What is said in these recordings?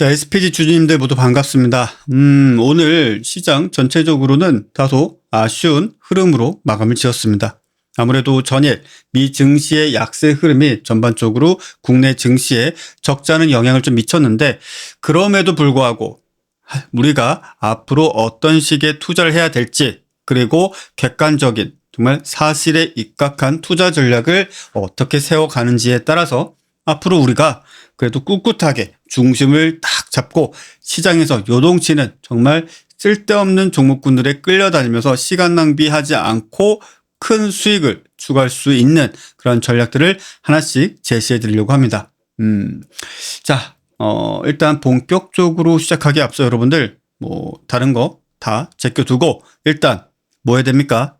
자, SPG 주주님들 모두 반갑습니다. 음, 오늘 시장 전체적으로는 다소 아쉬운 흐름으로 마감을 지었습니다. 아무래도 전일 미 증시의 약세 흐름이 전반적으로 국내 증시에 적잖은 영향을 좀 미쳤는데 그럼에도 불구하고 우리가 앞으로 어떤 식의 투자를 해야 될지 그리고 객관적인 정말 사실에 입각한 투자 전략을 어떻게 세워가는지에 따라서 앞으로 우리가 그래도 꿋꿋하게 중심을 딱 잡고 시장에서 요동치는 정말 쓸데없는 종목군들에 끌려다니면서 시간 낭비하지 않고 큰 수익을 추구할 수 있는 그런 전략들을 하나씩 제시해 드리려고 합니다. 음. 자, 어, 일단 본격적으로 시작하기 앞서 여러분들 뭐 다른 거 다 제껴두고 일단 뭐 해야 됩니까?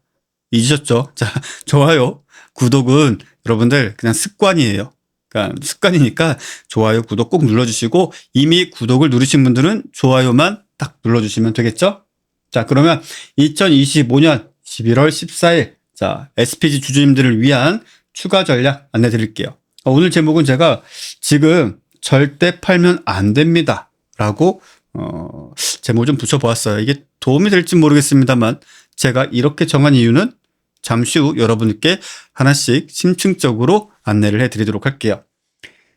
잊으셨죠? 자, 좋아요, 구독은 여러분들 그냥 습관이에요. 그러니까 습관이니까 좋아요, 구독 꼭 눌러주시고 이미 구독을 누르신 분들은 좋아요만 딱 눌러주시면 되겠죠? 자, 그러면 2025년 11월 14일 자, SPG 주주님들을 위한 추가 전략 안내 드릴게요. 어, 오늘 제목은 제가 지금 절대 팔면 안 됩니다. 라고, 어, 제목 좀 붙여보았어요. 이게 도움이 될지 모르겠습니다만 제가 이렇게 정한 이유는 잠시 후 여러분께 하나씩 심층적으로 안내를 해 드리도록 할게요.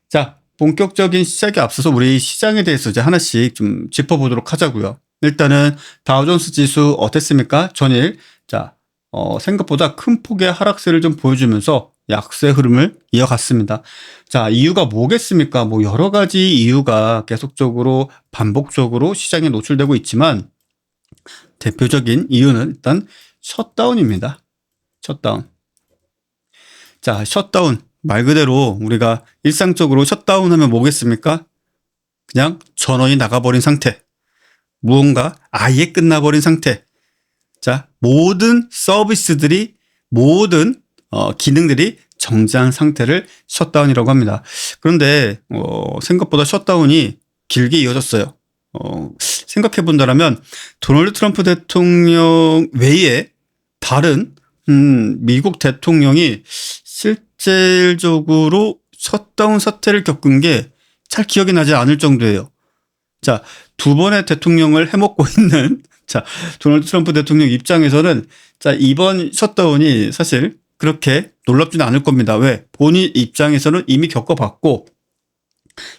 자, 본격적인 시작에 앞서서 우리 시장에 대해서 이제 하나씩 좀 짚어보도록 하자고요. 일단은 다우존스 지수 어땠습니까? 전일. 자, 어, 생각보다 큰 폭의 하락세를 좀 보여주면서 약세 흐름을 이어갔습니다. 자, 이유가 뭐겠습니까? 뭐 여러 가지 이유가 계속적으로 반복적으로 시장에 노출되고 있지만 대표적인 이유는 일단 셧다운입니다. 셧다운. 자, 셧다운. 말 그대로 우리가 일상적으로 셧다운 하면 뭐겠습니까? 그냥 전원이 나가버린 상태. 무언가 아예 끝나버린 상태. 자, 모든 서비스들이 모든 어, 기능들이 정지한 상태를 셧다운이라고 합니다. 그런데 어, 생각보다 셧다운이 길게 이어졌어요. 어, 생각해 본다라면 도널드 트럼프 대통령 외에 다른 음, 미국 대통령이 실질적으로 셧다운 사태를 겪은 게 잘 기억이 나지 않을 정도예요. 자, 두 번의 대통령을 해먹고 있는 자, 도널드 트럼프 대통령 입장에서는 자, 이번 셧다운이 사실 그렇게 놀랍지는 않을 겁니다. 왜? 본인 입장에서는 이미 겪어봤고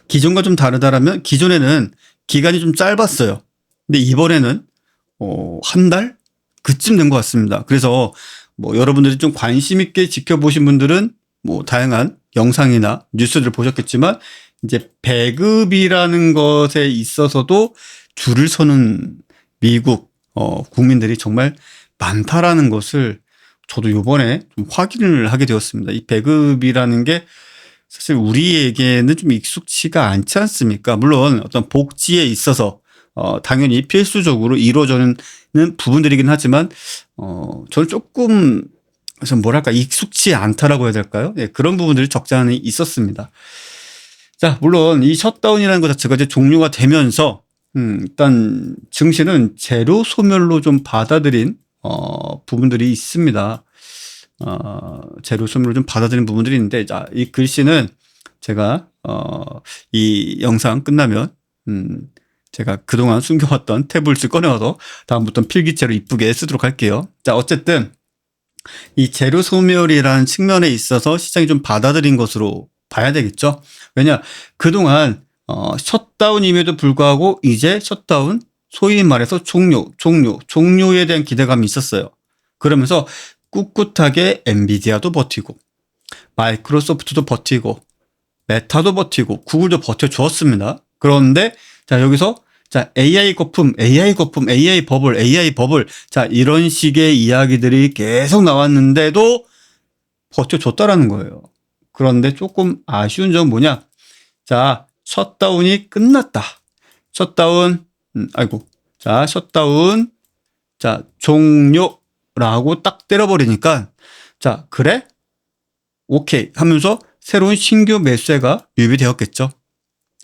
기존과 좀 다르다라면 기존에는 기간이 좀 짧았어요. 근데 이번에는 어, 한 달? 그쯤 된 것 같습니다. 그래서 뭐 여러분들이 좀 관심 있게 지켜보신 분들은 뭐 다양한 영상이나 뉴스들을 보셨겠지만 이제 배급이라는 것에 있어서도 줄을 서는 미국 어, 국민들이 정말 많다라는 것을 저도 요번에 좀 확인을 하게 되었습니다. 이 배급이라는 게 사실 우리에게는 좀 익숙치가 않지 않습니까? 물론 어떤 복지에 있어서 어, 당연히 필수적으로 이루어지는 부분들이긴 하지만 어, 저는 조금 좀 뭐랄까 익숙치 않다라고 해야 될까요? 네, 그런 부분들이 적지 않이 있었습니다. 자, 물론 이 셧다운이라는 것 자체가 이제 종료가 되면서 음, 일단 증시는 재료 소멸로 좀 받아들인 어, 부분들이 있습니다. 어, 재료 소멸로 좀 받아들인 부분들이 있는데 자, 이 글씨는 제가 어, 이 영상 끝나면 음, 제가 그동안 숨겨왔던 태블릿을 꺼내와서 다음부터 필기체로 이쁘게 쓰도록 할게요. 자, 어쨌든 이 재료 소멸이라는 측면에 있어서 시장이 좀 받아들인 것으로 봐야 되겠죠. 왜냐, 그동안 어, 셧다운임에도 불구하고 이제 셧다운 소위 말해서 종료, 종료, 종료에 대한 기대감이 있었어요. 그러면서 꿋꿋하게 엔비디아도 버티고 마이크로소프트도 버티고 메타도 버티고 구글도 버텨주었습니다. 그런데 자 여기서 자 AI 거품, AI 거품, AI 버블, AI 버블 자 이런 식의 이야기들이 계속 나왔는데도 버텨줬다라는 거예요. 그런데 조금 아쉬운 점은 뭐냐? 자 셧다운이 끝났다. 셧다운, 음, 아이고. 자, 셧다운. 자, 종료라고 딱 때려버리니까, 자, 그래? 오케이. 하면서 새로운 신규 매수세가 유입되었겠죠.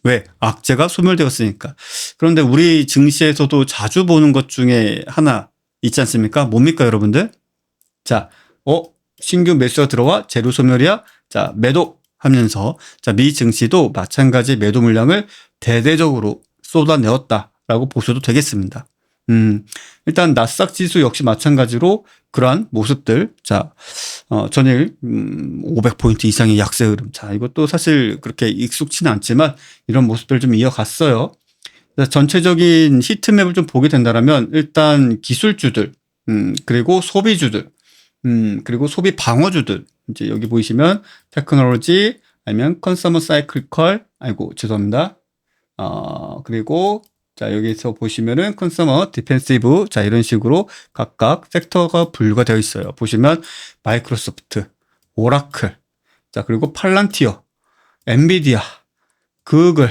왜? 악재가 소멸되었으니까. 그런데 우리 증시에서도 자주 보는 것 중에 하나 있지 않습니까? 뭡니까, 여러분들? 자, 어? 신규 매수가 들어와 재료 소멸이야? 자, 매도 하면서 자, 미 증시도 마찬가지 매도 물량을 대대적으로 쏟아내었다라고 보셔도 되겠습니다. 음, 일단 나스닥 지수 역시 마찬가지로 그러한 모습들. 자, 어, 전일 음, 500포인트 이상의 약세 흐름. 자, 이것도 사실 그렇게 익숙치는 않지만 이런 모습들 좀 이어갔어요. 전체적인 히트맵을 좀 보게 된다면 일단 기술주들, 음, 그리고 소비주들, 음, 그리고 소비 방어주들. 이제 여기 보이시면 테크놀로지 아니면 컨서머 사이클컬, 아이고, 죄송합니다. 어, 그리고 자, 여기서 보시면은 컨서머 디펜시브 자, 이런 식으로 각각 섹터가 분류가 되어 있어요. 보시면 마이크로소프트, 오라클, 자, 그리고 팔란티어, 엔비디아, 구글,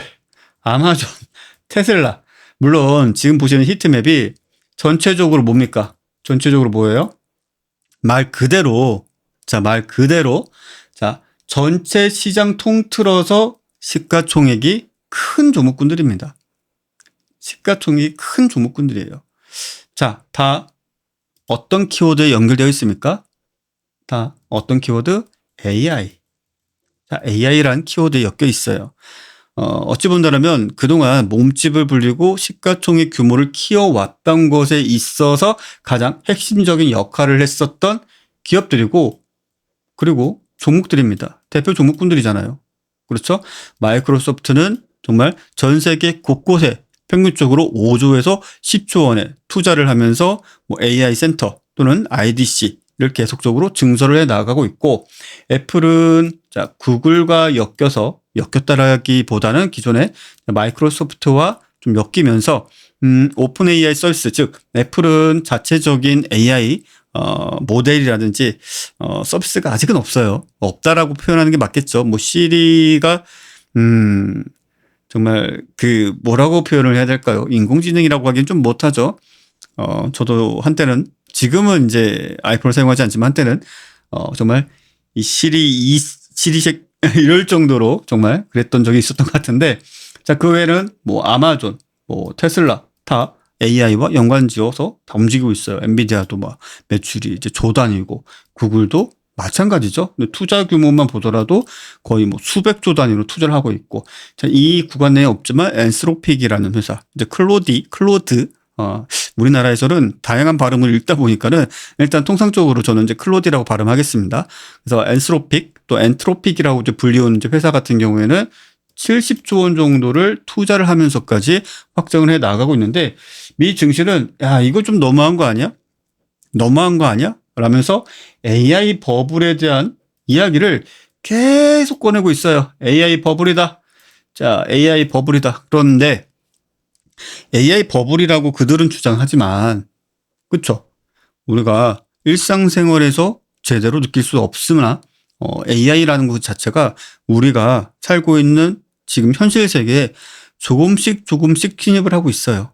아마존, 테슬라. 물론 지금 보시는 히트맵이 전체적으로 뭡니까? 전체적으로 뭐예요? 말 그대로 자, 말 그대로 자, 전체 시장 통틀어서 시가총액이 큰 종목군들입니다. 시가총액이 큰 종목군들이에요. 자, 다 어떤 키워드에 연결되어 있습니까? 다 어떤 키워드? AI. 자, AI란 키워드에 엮여 있어요. 어, 어찌 본다면 그동안 몸집을 불리고 시가총액 규모를 키워왔던 것에 있어서 가장 핵심적인 역할을 했었던 기업들이고 그리고 종목들입니다. 대표 종목군들이잖아요. 그렇죠? 마이크로소프트는 정말 전 세계 곳곳에 평균적으로 5조에서 10조 원의 투자를 하면서 뭐 AI 센터 또는 IDC를 계속적으로 증설을 해 나가고 있고 애플은 자 구글과 엮여서 엮였다라기보다는 기존의 마이크로소프트와 좀 엮이면서 음, 오픈 AI 서비스 즉 애플은 자체적인 AI 어, 모델이라든지 어, 서비스가 아직은 없어요. 없다라고 표현하는 게 맞겠죠. 뭐 시리가 음, 정말 그 뭐라고 표현을 해야 될까요? 인공지능이라고 하기엔 좀 못하죠. 어, 저도 한때는 지금은 이제 아이폰을 사용하지 않지만 한때는 어, 정말 이 시리 이 시리색 이럴 정도로 정말 그랬던 적이 있었던 것 같은데 자, 그 외에는 뭐 아마존, 뭐 테슬라 다 AI와 연관 지어서 다 움직이고 있어요. 엔비디아도 막 매출이 이제 조 단위고 구글도 마찬가지죠. 투자 규모만 보더라도 거의 뭐 수백조 단위로 투자를 하고 있고 자, 이 구간 내에 없지만 엔스로픽이라는 회사 이제 클로디 클로드 어, 우리나라에서는 다양한 발음을 읽다 보니까는 일단 통상적으로 저는 이제 클로디라고 발음하겠습니다. 그래서 엔스로픽 또 엔트로픽이라고 이제 불리우는 이제 회사 같은 경우에는 70조 원 정도를 투자를 하면서까지 확정을 해 나가고 있는데 미 증시는 야 이거 좀 너무한 거 아니야? 너무한 거 아니야? 라면서 AI 버블에 대한 이야기를 계속 꺼내고 있어요. AI 버블이다. 자, AI 버블이다. 그런데 AI 버블이라고 그들은 주장하지만 그쵸? 우리가 일상생활에서 제대로 느낄 수 없으나 어, AI라는 것 자체가 우리가 살고 있는 지금 현실 세계에 조금씩 조금씩 침입을 하고 있어요.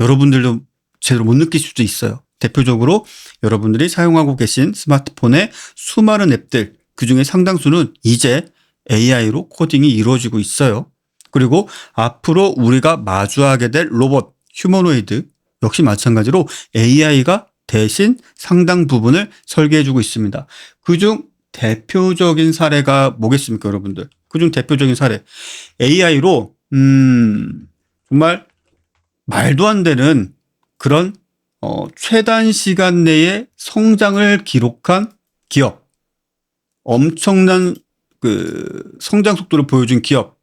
여러분들도 제대로 못 느낄 수도 있어요. 대표적으로 여러분들이 사용하고 계신 스마트폰의 수많은 앱들, 그 중에 상당수는 이제 AI로 코딩이 이루어지고 있어요. 그리고 앞으로 우리가 마주하게 될 로봇, 휴머노이드 역시 마찬가지로 AI가 대신 상당 부분을 설계해주고 있습니다. 그중 대표적인 사례가 뭐겠습니까, 여러분들? 그중 대표적인 사례. AI로, 음, 정말 말도 안 되는 그런, 어, 최단 시간 내에 성장을 기록한 기업. 엄청난 그 성장 속도를 보여준 기업.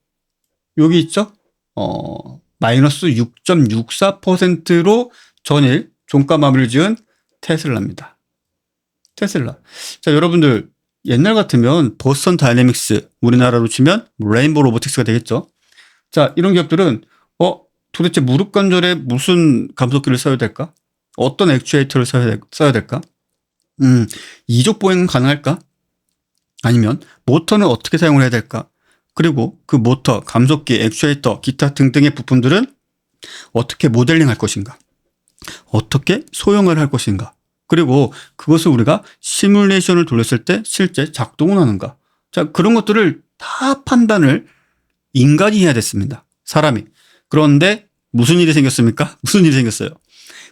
여기 있죠? 어, 마이너스 6.64%로 전일 종가 마무리를 지은 테슬라입니다. 테슬라. 자, 여러분들 옛날 같으면 버스턴 다이내믹스 우리나라로 치면 레인보 로보틱스가 되겠죠. 자, 이런 기업들은 어, 도대체 무릎 관절에 무슨 감속기를 써야 될까? 어떤 액추에이터를 써야, 될, 써야 될까? 음, 이족 보행 가능할까? 아니면 모터는 어떻게 사용을 해야 될까? 그리고 그 모터, 감속기, 액추에이터, 기타 등등의 부품들은 어떻게 모델링 할 것인가? 어떻게 소형을 할 것인가? 그리고 그것을 우리가 시뮬레이션을 돌렸을 때 실제 작동을 하는가? 자, 그런 것들을 다 판단을 인간이 해야 됐습니다. 사람이. 그런데 무슨 일이 생겼습니까? 무슨 일이 생겼어요?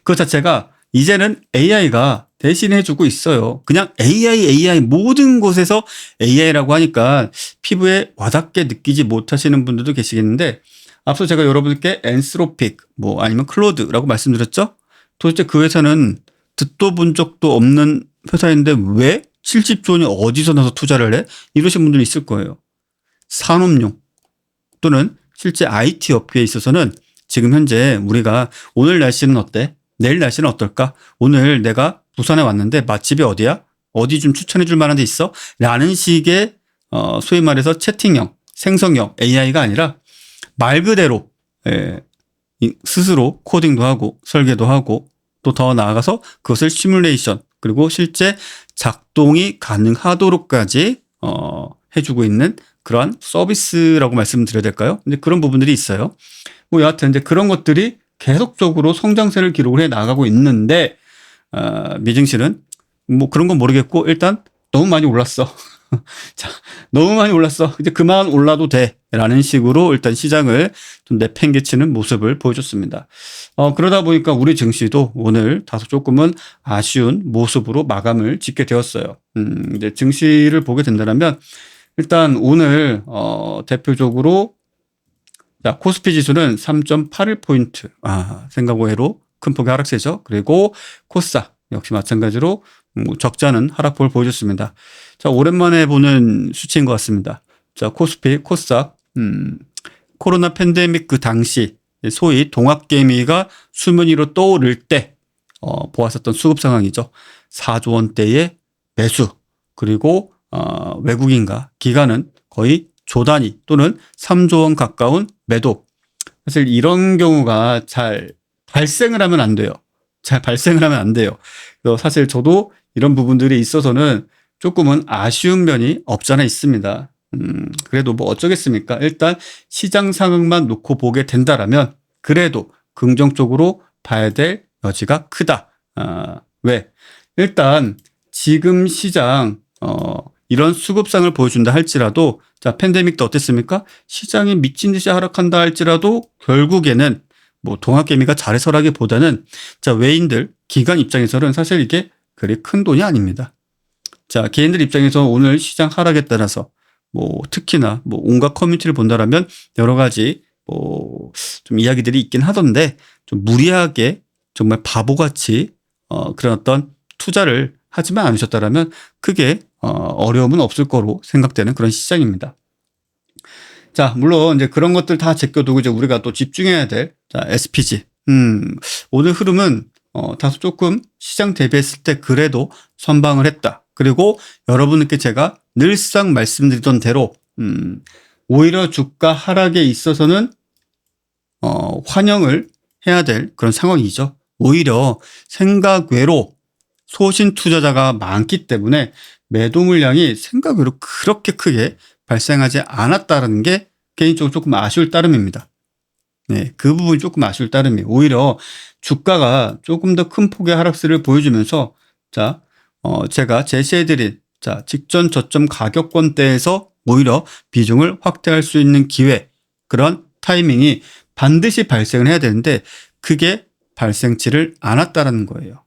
그 자체가 이제는 AI가 대신해주고 있어요. 그냥 AI, AI 모든 곳에서 AI라고 하니까 피부에 와닿게 느끼지 못하시는 분들도 계시겠는데 앞서 제가 여러분께 엔스로픽 뭐 아니면 클로드라고 말씀드렸죠. 도대체 그 회사는 듣도 본 적도 없는 회사인데 왜 70조 원이 어디서 나서 투자를 해? 이러신 분들이 있을 거예요. 산업용 또는 실제 IT 업계에 있어서는 지금 현재 우리가 오늘 날씨는 어때? 내일 날씨는 어떨까? 오늘 내가 부산에 왔는데 맛집이 어디야? 어디 좀 추천해 줄 만한 데 있어? 라는 식의 어, 소위 말해서 채팅형, 생성형 AI가 아니라 말 그대로 예, 이- 스스로 코딩도 하고 설계도 하고 또 더 나아가서 그것을 시뮬레이션 그리고 실제 작동이 가능하도록까지 어, 해주고 있는 그러한 서비스라고 말씀드려야 될까요? 근데 그런 부분들이 있어요. 뭐 여하튼 이제 그런 것들이 계속적으로 성장세를 기록을 해 나가고 있는데 어, 미증시는 뭐 그런 건 모르겠고 일단 너무 많이 올랐어. 자, 너무 많이 올랐어. 이제 그만 올라도 돼. 라는 식으로 일단 시장을 좀 내팽개치는 모습을 보여줬습니다. 어, 그러다 보니까 우리 증시도 오늘 다소 조금은 아쉬운 모습으로 마감을 짓게 되었어요. 음, 이제 증시를 보게 된다면 일단 오늘, 어, 대표적으로 자, 코스피 지수는 3.81포인트. 아, 생각 외로 큰 폭의 하락세죠. 그리고 코스닥 역시 마찬가지로 뭐 적자는 하락폭을 보여줬습니다. 자, 오랜만에 보는 수치인 것 같습니다. 자, 코스피, 코스닥, 음, 코로나 팬데믹 그 당시 소위 동학개미가 수면 위로 떠오를 때, 어, 보았었던 수급 상황이죠. 4조 원대의 매수, 그리고, 어, 외국인과 기관은 거의 조 단위 또는 3조 원 가까운 매도. 사실 이런 경우가 잘 발생을 하면 안 돼요. 잘 발생을 하면 안 돼요. 그래서 사실 저도 이런 부분들이 있어서는 조금은 아쉬운 면이 없잖아 있습니다. 음, 그래도 뭐 어쩌겠습니까? 일단 시장 상황만 놓고 보게 된다라면 그래도 긍정적으로 봐야 될 여지가 크다. 아, 왜? 일단 지금 시장 어, 이런 수급상을 보여준다 할지라도 자 팬데믹 때 어땠습니까? 시장이 미친 듯이 하락한다 할지라도 결국에는 뭐 동학개미가 잘해서라기보다는 자 외인들 기관 입장에서는 사실 이게 그리 큰 돈이 아닙니다. 자 개인들 입장에서 오늘 시장 하락에 따라서 뭐 특히나 뭐 온갖 커뮤니티를 본다라면 여러 가지 뭐 좀 이야기들이 있긴 하던데 좀 무리하게 정말 바보같이 어 그런 어떤 투자를 하지만 않으셨다라면 크게 어 어려움은 없을 거로 생각되는 그런 시장입니다. 자, 물론 이제 그런 것들 다 제껴두고 이제 우리가 또 집중해야 될 자, SPG. 음, 오늘 흐름은 어, 다소 조금 시장 대비했을 때 그래도 선방을 했다. 그리고 여러분께 제가 늘상 말씀드리던 대로 음, 오히려 주가 하락에 있어서는 어, 환영을 해야 될 그런 상황이죠. 오히려 생각 외로 소신 투자자가 많기 때문에 매도 물량이 생각 외로 그렇게 크게 발생하지 않았다는 게 개인적으로 조금 아쉬울 따름입니다. 네, 그 부분이 조금 아쉬울 따름이에요. 오히려 주가가 조금 더 큰 폭의 하락세를 보여주면서 자, 어, 제가 제시해드린 자, 직전 저점 가격권대에서 오히려 비중을 확대할 수 있는 기회, 그런 타이밍이 반드시 발생을 해야 되는데 그게 발생치를 않았다라는 거예요.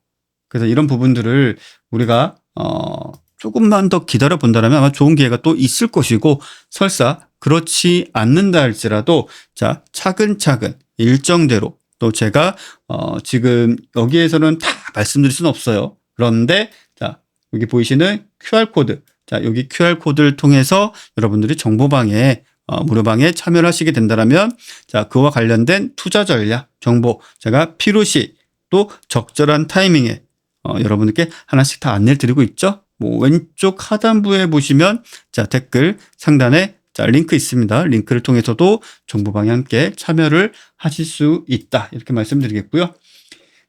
그래서 이런 부분들을 우리가 어, 조금만 더 기다려 본다면 아마 좋은 기회가 또 있을 것이고 설사 그렇지 않는다 할지라도 자 차근차근 일정대로 또 제가 어 지금 여기에서는 다 말씀드릴 수는 없어요. 그런데 자 여기 보이시는 QR 코드 자 여기 QR 코드를 통해서 여러분들이 정보방에 어, 무료방에 참여를 하시게 된다면 자 그와 관련된 투자 전략 정보 제가 필요시 또 적절한 타이밍에 어, 여러분께 하나씩 다 안내를 드리고 있죠. 뭐 왼쪽 하단부에 보시면 자 댓글 상단에 자 링크 있습니다. 링크를 통해서도 정보방에 함께 참여를 하실 수 있다 이렇게 말씀드리겠고요.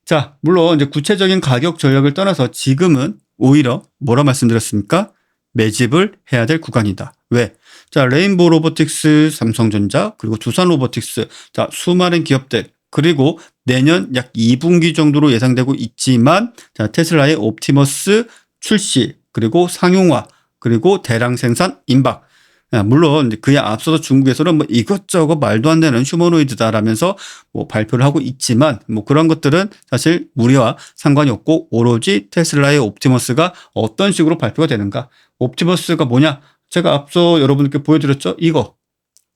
자 물론 이제 구체적인 가격 전략을 떠나서 지금은 오히려 뭐라 말씀드렸습니까? 매집을 해야 될 구간이다. 왜? 자 레인보우 로보틱스, 삼성전자 그리고 두산 로보틱스 자 수많은 기업들 그리고 내년 약 2분기 정도로 예상되고 있지만 자 테슬라의 옵티머스 출시 그리고 상용화 그리고 대량 생산 임박 아, 물론 그에 앞서서 중국에서는 뭐 이것저것 말도 안 되는 휴머노이드다라면서 뭐 발표를 하고 있지만 뭐 그런 것들은 사실 우리와 상관이 없고 오로지 테슬라의 옵티머스가 어떤 식으로 발표가 되는가 옵티머스가 뭐냐 제가 앞서 여러분께 보여드렸죠 이거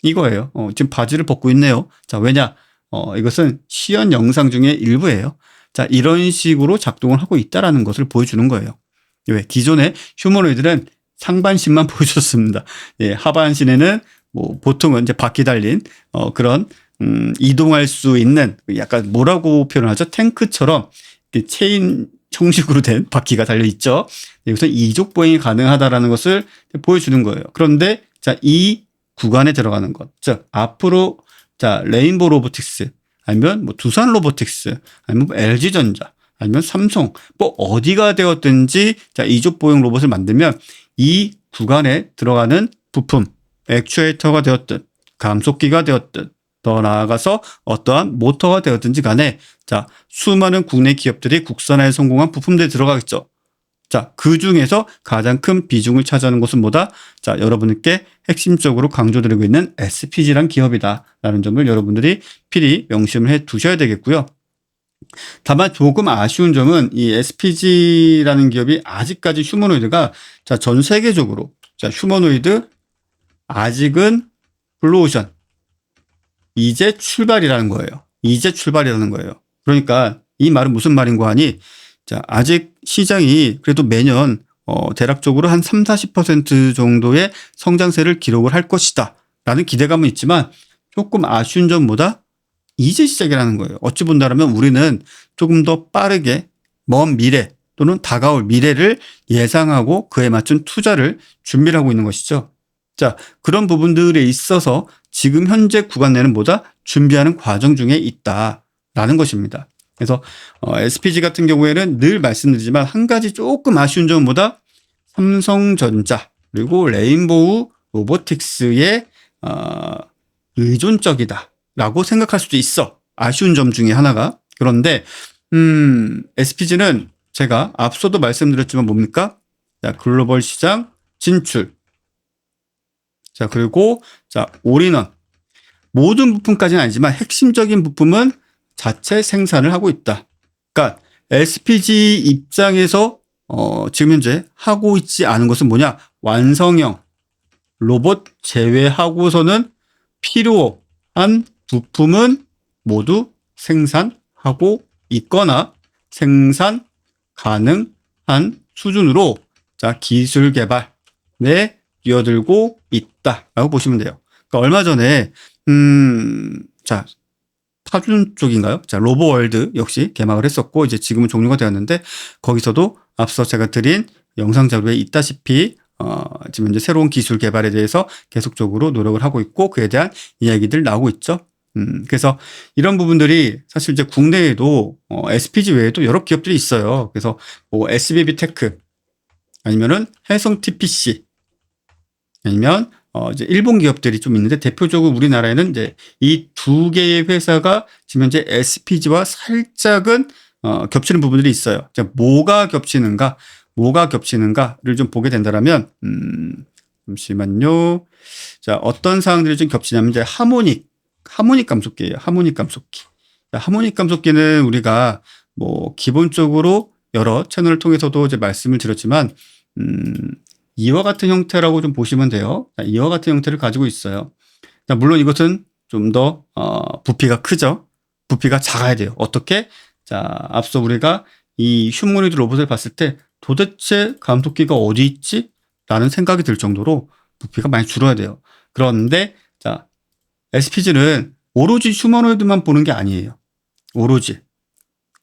이거예요. 어, 지금 바지를 벗고 있네요. 자, 왜냐? 어, 이것은 시연 영상 중에 일부예요. 자, 이런 식으로 작동을 하고 있다라는 것을 보여주는 거예요. 왜? 기존의 휴머노이드는 상반신만 보여줬습니다. 예, 하반신에는 뭐 보통은 이제 바퀴 달린 어, 그런 음, 이동할 수 있는 약간 뭐라고 표현하죠? 탱크처럼 체인 형식으로 된 바퀴가 달려 있죠. 여기서 이족 보행이 가능하다라는 것을 보여주는 거예요. 그런데 자, 이 구간에 들어가는 것. 즉, 앞으로 자, 레인보 로보틱스 아니면 뭐 두산 로보틱스 아니면 뭐 LG전자 아니면 삼성 뭐 어디가 되었든지 자, 이족 보행 로봇을 만들면 이 구간에 들어가는 부품 액추에이터가 되었든 감속기가 되었든 더 나아가서 어떠한 모터가 되었든지 간에 자 수많은 국내 기업들이 국산화에 성공한 부품들이 들어가겠죠. 자, 그 중에서 가장 큰 비중을 차지하는 것은 뭐다? 자, 여러분께 핵심적으로 강조드리고 있는 SPG란 기업이다. 라는 점을 여러분들이 필히 명심을 해 두셔야 되겠고요. 다만 조금 아쉬운 점은 이 SPG라는 기업이 아직까지 휴머노이드가 자, 전 세계적으로 자, 휴머노이드 아직은 블루오션 이제 출발이라는 거예요. 이제 출발이라는 거예요. 그러니까 이 말은 무슨 말인고 하니 자, 아직 시장이 그래도 매년 어, 대략적으로 한 3, 40% 정도의 성장세를 기록을 할 것이다. 라는 기대감은 있지만 조금 아쉬운 점보다 이제 시작이라는 거예요. 어찌 본다면 우리는 조금 더 빠르게 먼 미래 또는 다가올 미래를 예상하고 그에 맞춘 투자를 준비를 하고 있는 것이죠. 자, 그런 부분들에 있어서 지금 현재 구간 내는 보다 준비하는 과정 중에 있다라는 것입니다. 그래서 어, SPG 같은 경우에는 늘 말씀드리지만 한 가지 조금 아쉬운 점보다 삼성전자 그리고 레인보우 로보틱스의 어, 의존적이다 라고 생각할 수도 있어. 아쉬운 점 중에 하나가. 그런데 음, SPG는 제가 앞서도 말씀드렸지만 뭡니까? 자, 글로벌 시장 진출. 자, 그리고 자, 올인원. 모든 부품까지는 아니지만 핵심적인 부품은 자체 생산을 하고 있다. 그러니까 SPG 입장에서 어, 지금 현재 하고 있지 않은 것은 뭐냐? 완성형 로봇 제외하고서는 필요한 부품은 모두 생산하고 있거나 생산 가능한 수준으로 자, 기술 개발에 뛰어들고 있다라고 보시면 돼요. 그러니까 얼마 전에 음, 자, 타준 쪽인가요? 자, 로보월드 역시 개막을 했었고 이제 지금은 종료가 되었는데 거기서도 앞서 제가 드린 영상 자료에 있다시피 어, 지금 이제 새로운 기술 개발에 대해서 계속적으로 노력을 하고 있고 그에 대한 이야기들 나오고 있죠. 음, 그래서 이런 부분들이 사실 이제 국내에도 어, SPG 외에도 여러 기업들이 있어요. 그래서 뭐 SBB 테크 아니면은 해성 TPC 아니면 어 이제 일본 기업들이 좀 있는데 대표적으로 우리나라에는 이제 이 두 개의 회사가 지금 현재 SPG와 살짝은 어 겹치는 부분들이 있어요. 자, 뭐가 겹치는가? 뭐가 겹치는가를 좀 보게 된다라면 음 잠시만요. 자, 어떤 사항들이 좀 겹치냐면 이제 하모닉 하모닉 감속기예요. 하모닉 감속기. 자, 하모닉 감속기는 우리가 뭐 기본적으로 여러 채널을 통해서도 이제 말씀을 드렸지만 음 이와 같은 형태라고 좀 보시면 돼요. 이와 같은 형태를 가지고 있어요. 물론 이것은 좀 더 어, 부피가 크죠. 부피가 작아야 돼요. 어떻게? 자, 앞서 우리가 이 휴머노이드 로봇을 봤을 때 도대체 감속기가 어디 있지? 라는 생각이 들 정도로 부피가 많이 줄어야 돼요. 그런데 자, SPG는 오로지 휴머노이드만 보는 게 아니에요. 오로지.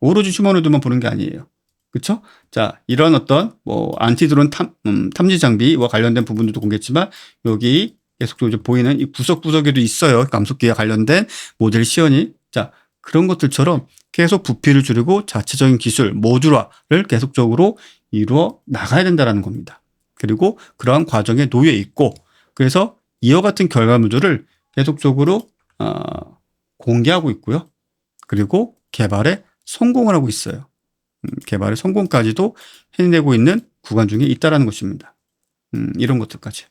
오로지 휴머노이드만 보는 게 아니에요. 그렇죠? 자, 이런 어떤 뭐 안티드론 탐, 음, 탐지 장비와 관련된 부분들도 공개했지만 여기 계속적으로 보이는 이 구석구석에도 있어요. 감속기와 관련된 모델 시연이. 자, 그런 것들처럼 계속 부피를 줄이고 자체적인 기술, 모듈화를 계속적으로 이루어 나가야 된다는 겁니다. 그리고 그러한 과정에 놓여 있고 그래서 이와 같은 결과물들을 계속적으로 어, 공개하고 있고요. 그리고 개발에 성공을 하고 있어요. 음, 개발의 성공까지도 해내고 있는 구간 중에 있다라는 것입니다. 음, 이런 것들까지.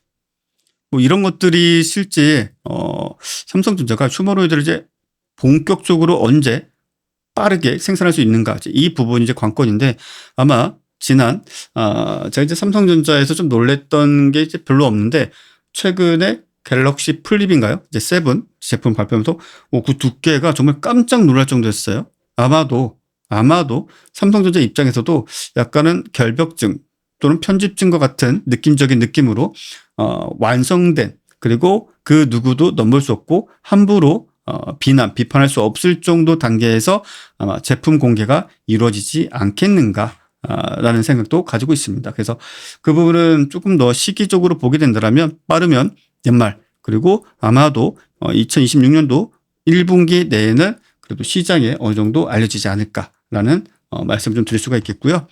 뭐 이런 것들이 실제 어, 삼성전자가 휴머노이드를 이제 본격적으로 언제 빠르게 생산할 수 있는가 이 부분이 이제 관건인데 아마 지난 아 제가 이제 삼성전자에서 좀 놀랬던 게 이제 별로 없는데 최근에 갤럭시 플립인가요? 이제 세븐 제품 발표하면서 오, 그 두께가 정말 깜짝 놀랄 정도였어요. 아마도 아마도 삼성전자 입장에서도 약간은 결벽증 또는 편집증과 같은 느낌적인 느낌으로 어, 완성된 그리고 그 누구도 넘볼 수 없고 함부로 어, 비난 비판할 수 없을 정도 단계에서 아마 제품 공개가 이루어지지 않겠는가. 라는 생각도 가지고 있습니다. 그래서 그 부분은 조금 더 시기적으로 보게 된다면 빠르면 연말 그리고 아마도 2026년도 1분기 내에는 그래도 시장에 어느 정도 알려지지 않을까라는 어, 말씀 좀 드릴 수가 있겠고요.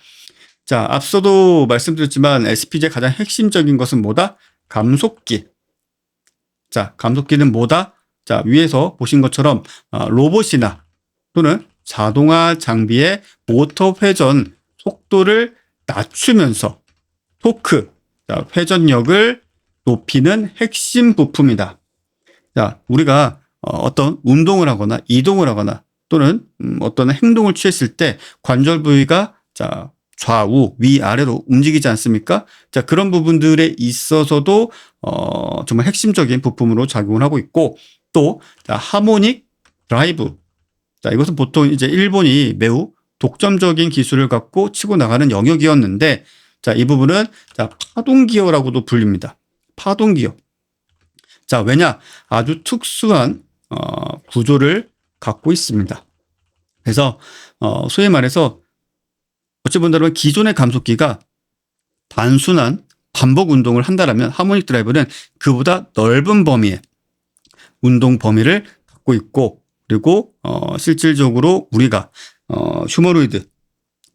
자, 앞서도 말씀드렸지만 SPG의 가장 핵심적인 것은 뭐다? 감속기. 자, 감속기는 뭐다? 자, 위에서 보신 것처럼 어, 로봇이나 또는 자동화 장비의 모터 회전 속도를 낮추면서 토크, 자, 회전력을 높이는 핵심 부품이다. 자, 우리가 어, 어떤 운동을 하거나 이동을 하거나 또는 음, 어떤 행동을 취했을 때 관절 부위가 자, 좌우, 위, 아래로 움직이지 않습니까? 자, 그런 부분들에 있어서도 어, 정말 핵심적인 부품으로 작용을 하고 있고 또 자, 하모닉 드라이브. 자, 이것은 보통 이제 일본이 매우 독점적인 기술을 갖고 치고 나가는 영역이었는데 자, 이 부분은 자, 파동 기어라고도 불립니다. 파동기어. 자, 왜냐? 아주 특수한 어, 구조를 갖고 있습니다. 그래서 어, 소위 말해서 어찌 본다면 기존의 감속기가 단순한 반복 운동을 한다라면 하모닉 드라이브는 그보다 넓은 범위의 운동 범위를 갖고 있고 그리고 어, 실질적으로 우리가 어, 휴머노이드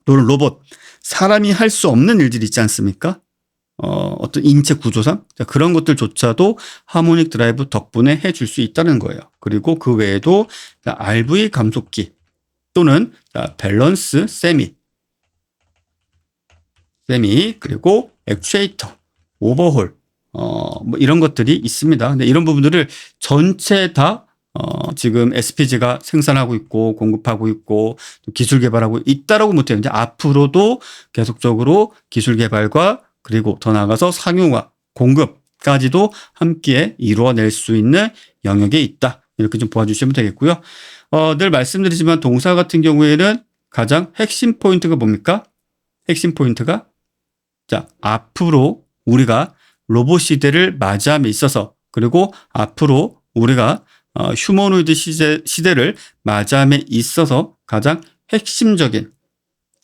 또는 로봇 사람이 할 수 없는 일들이 있지 않습니까? 어, 어떤 인체 구조상 그런 것들조차도 하모닉 드라이브 덕분에 해줄 수 있다는 거예요. 그리고 그 외에도 RV 감속기 또는 밸런스 세미 세미 그리고 액추에이터 오버홀 어, 뭐 이런 것들이 있습니다. 근데 이런 부분들을 전체 다 어, 지금 SPG가 생산하고 있고 공급하고 있고 기술 개발하고 있다라고 못해요. 이제 앞으로도 계속적으로 기술 개발과 그리고 더 나아가서 상용화, 공급까지도 함께 이루어낼 수 있는 영역에 있다. 이렇게 좀 보아주시면 되겠고요. 어, 늘 말씀드리지만 동사 같은 경우에는 가장 핵심 포인트가 뭡니까? 핵심 포인트가 자, 앞으로 우리가 로봇 시대를 맞이함에 있어서 그리고 앞으로 우리가 어, 휴머노이드 시대, 시대를 맞이함에 있어서 가장 핵심적인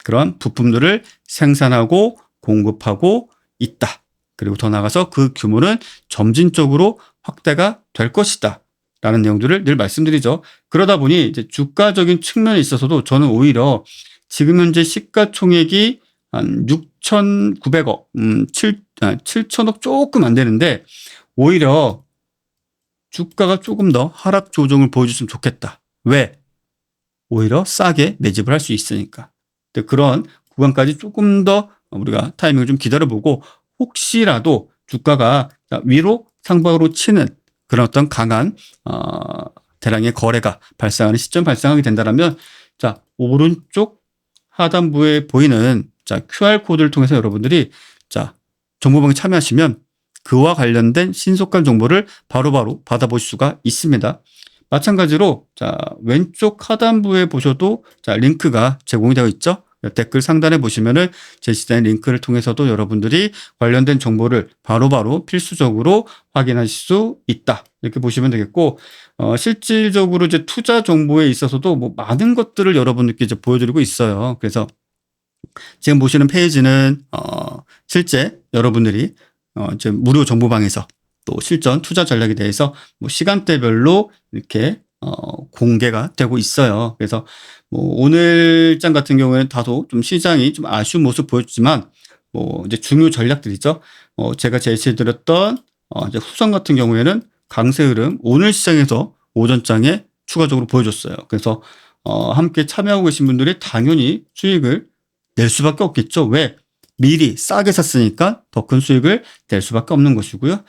그런 부품들을 생산하고 공급하고 있다. 그리고 더 나아가서 그 규모는 점진적으로 확대가 될 것이다. 라는 내용들을 늘 말씀드리죠. 그러다 보니 이제 주가적인 측면에 있어서도 저는 오히려 지금 현재 시가총액이 한 6,900억, 음, 7, 아, 7천억 조금 안 되는데 오히려 주가가 조금 더 하락 조정을 보여줬으면 좋겠다. 왜? 오히려 싸게 매집을 할 수 있으니까. 그런 구간까지 조금 더 우리가 타이밍을 좀 기다려보고 혹시라도 주가가 위로 상방으로 치는 그런 어떤 강한 어, 대량의 거래가 발생하는 시점 발생하게 된다면 자 오른쪽 하단부에 보이는 자 QR 코드를 통해서 여러분들이 자 정보방에 참여하시면 그와 관련된 신속한 정보를 바로바로 바로 받아보실 수가 있습니다. 마찬가지로 자 왼쪽 하단부에 보셔도 자 링크가 제공이 되어 있죠. 댓글 상단에 보시면은 제시된 링크를 통해서도 여러분들이 관련된 정보를 바로바로 바로 필수적으로 확인하실 수 있다. 이렇게 보시면 되겠고, 어, 실질적으로 이제 투자 정보에 있어서도 뭐 많은 것들을 여러분들께 이제 보여드리고 있어요. 그래서 지금 보시는 페이지는, 어, 실제 여러분들이, 어, 이제 무료 정보방에서 또 실전 투자 전략에 대해서 뭐 시간대별로 이렇게 어, 공개가 되고 있어요. 그래서 뭐 오늘장 같은 경우에는 다소 좀 시장이 좀 아쉬운 모습 보였지만 뭐 이제 중요 전략들이죠. 어, 제가 제시해드렸던 어, 이제 후성 같은 경우에는 강세 흐름 오늘 시장에서 오전장에 추가적으로 보여줬어요. 그래서 어, 함께 참여하고 계신 분들이 당연히 수익을 낼 수밖에 없겠죠. 왜? 미리 싸게 샀으니까 더 큰 수익을 낼 수밖에 없는 것이고요.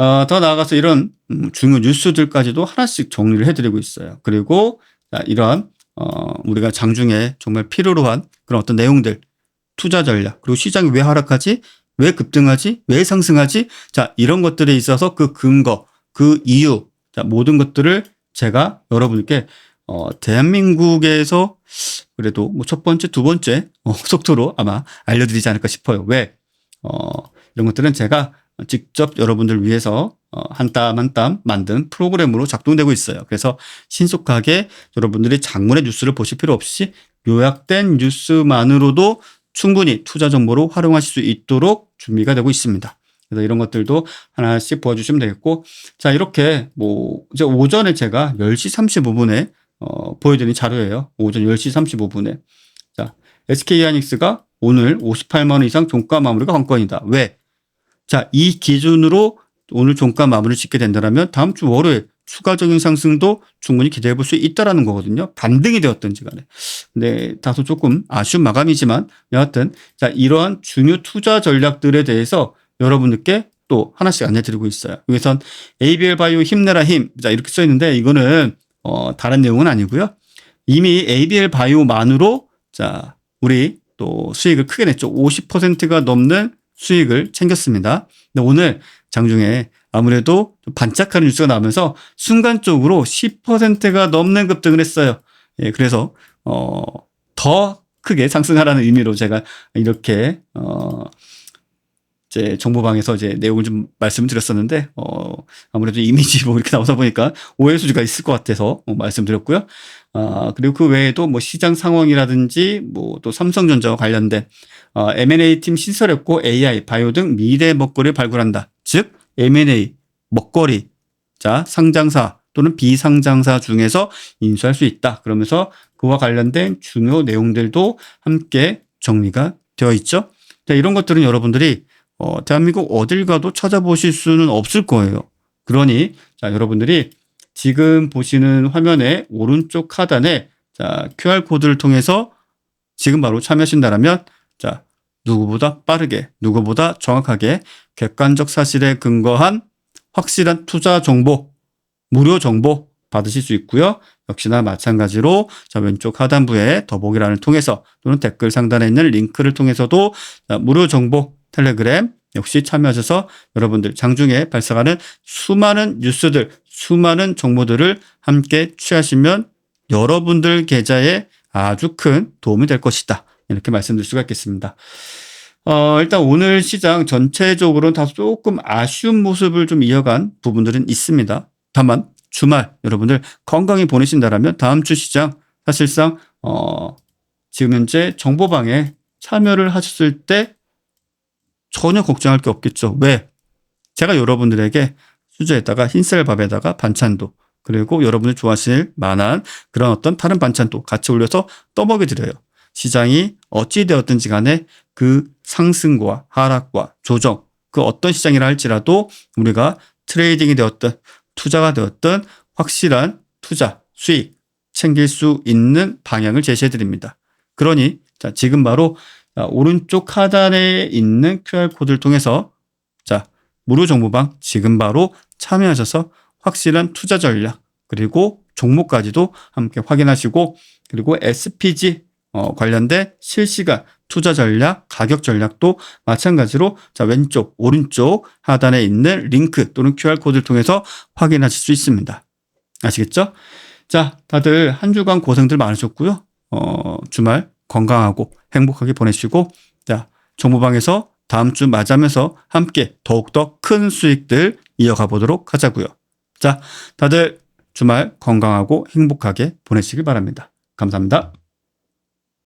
어, 더 나아가서 이런 음, 중요 뉴스들까지도 하나씩 정리를 해드리고 있어요. 그리고 이런 어, 우리가 장중에 정말 필요로 한 그런 어떤 내용들, 투자 전략, 그리고 시장이 왜 하락하지? 왜 급등하지? 왜 상승하지? 자, 이런 것들에 있어서 그 근거, 그그 이유, 자, 모든 것들을 제가 여러분께 어, 대한민국에서 그래도 뭐 첫 번째, 두 번째 어, 속도로 아마 알려드리지 않을까 싶어요. 왜? 어, 이런 것들은 제가 직접 여러분들 위해서 어, 한땀 한 땀 만든 프로그램으로 작동되고 있어요. 그래서 신속하게 여러분들이 장문의 뉴스를 보실 필요 없이 요약된 뉴스만으로도 충분히 투자 정보로 활용하실 수 있도록 준비가 되고 있습니다. 그래서 이런 것들도 하나씩 보여주시면 되겠고, 자, 이렇게 뭐, 이제 오전에 제가 10시 35분에 어, 보여드린 자료예요. 오전 10시 35분에. 자, SK 하이닉스가 오늘 58만원 이상 종가 마무리가 관건이다. 왜? 자, 이 기준으로 오늘 종가 마무리를 짓게 된다면 다음 주 월요일 추가적인 상승도 충분히 기대해 볼 수 있다라는 거거든요. 반등이 되었던지 간에. 근데 다소 조금 아쉬운 마감이지만 여하튼 자, 이러한 중요 투자 전략들에 대해서 여러분들께 또 하나씩 안내 드리고 있어요. 여기선 ABL 바이오 힘내라 힘. 자, 이렇게 써 있는데 이거는 어, 다른 내용은 아니고요. 이미 ABL 바이오만으로 자, 우리 또 수익을 크게 냈죠. 50%가 넘는 수익을 챙겼습니다. 근데 오늘 장중에 아무래도 좀 반짝하는 뉴스가 나오면서 순간적으로 10%가 넘는 급등을 했어요. 예, 그래서 어, 더 크게 상승하라는 의미로 제가 이렇게 어, 이제 정보방에서 이제 내용을 좀 말씀을 드렸었는데 어 아무래도 이미지 뭐 이렇게 나오다 보니까 오해 소지가 있을 것 같아서 어, 말씀드렸고요. 아 그리고 그 외에도 뭐 시장 상황이라든지 뭐 또 삼성전자와 관련된 어, M&A 팀 신설했고 AI, 바이오 등 미래 먹거리를 발굴한다. 즉 M&A 먹거리 자 상장사 또는 비상장사 중에서 인수할 수 있다. 그러면서 그와 관련된 중요 내용들도 함께 정리가 되어 있죠. 자, 이런 것들은 여러분들이 어, 대한민국 어딜 가도 찾아보실 수는 없을 거예요. 그러니 자 여러분들이 지금 보시는 화면의 오른쪽 하단에 자 QR 코드를 통해서 지금 바로 참여하신다라면 자 누구보다 빠르게 누구보다 정확하게 객관적 사실에 근거한 확실한 투자 정보 무료 정보 받으실 수 있고요. 역시나 마찬가지로 자 왼쪽 하단부에 더보기란을 통해서 또는 댓글 상단에 있는 링크를 통해서도 자, 무료 정보 텔레그램 역시 참여하셔서 여러분들 장중에 발생하는 수많은 뉴스들, 수많은 정보들을 함께 취하시면 여러분들 계좌에 아주 큰 도움이 될 것이다. 이렇게 말씀드릴 수가 있겠습니다. 어, 일단 오늘 시장 전체적으로는 다 조금 아쉬운 모습을 좀 이어간 부분들은 있습니다. 다만 주말 여러분들 건강히 보내신다라면 다음 주 시장 사실상 어, 지금 현재 정보방에 참여를 하셨을 때 전혀 걱정할 게 없겠죠. 왜? 제가 여러분들에게 수저에다가 흰쌀 밥에다가 반찬도 그리고 여러분이 좋아하실 만한 그런 어떤 다른 반찬도 같이 올려서 떠먹여 드려요. 시장이 어찌 되었든지 간에 그 상승과 하락과 조정 그 어떤 시장이라 할지라도 우리가 트레이딩이 되었든 투자가 되었든 확실한 투자 수익 챙길 수 있는 방향을 제시해 드립니다. 그러니 자 지금 바로 자, 오른쪽 하단에 있는 QR코드를 통해서 자, 무료 정보방 지금 바로 참여하셔서 확실한 투자 전략 그리고 종목까지도 함께 확인하시고 그리고 SPG 어, 관련된 실시간 투자 전략, 가격 전략도 마찬가지로 자, 왼쪽, 오른쪽 하단에 있는 링크 또는 QR코드를 통해서 확인하실 수 있습니다. 아시겠죠? 자, 다들 한 주간 고생들 많으셨고요. 어, 주말 건강하고 행복하게 보내시고 자 정보방에서 다음 주 맞으면서 함께 더욱더 큰 수익들 이어가 보도록 하자고요. 자 다들 주말 건강하고 행복하게 보내시길 바랍니다. 감사합니다.